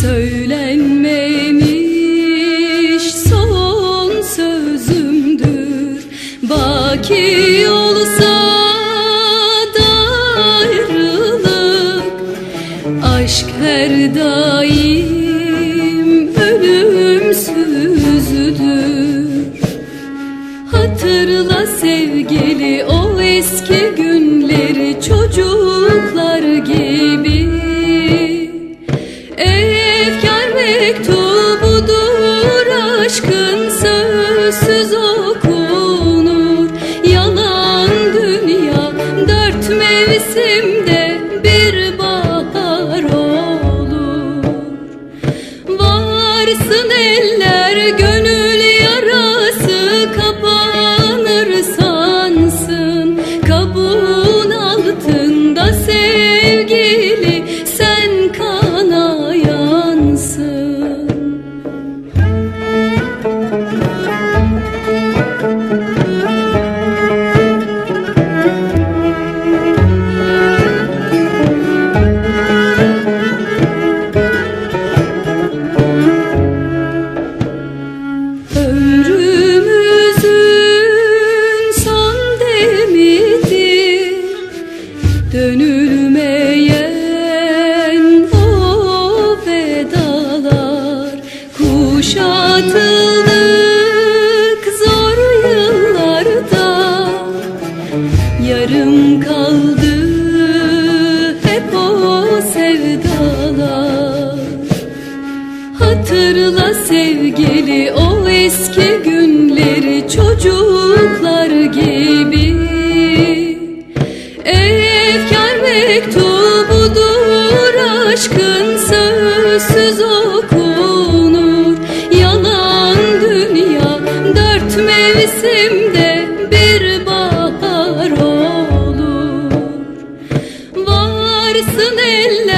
söylenmemiş son sözümdür. Baki aşkın sözsüz okunur. Yalan dünya dört mevsimde bir bahar olur. Varsın eller gönül Kuşatıldık zor yıllarda. Yarım kaldı hep o sevdalar. Hatırla sevgili o eski günleri çocuklar gibi. Efkar mektubudur aşkın dört mevsimde bir bahar olur. Varsın eller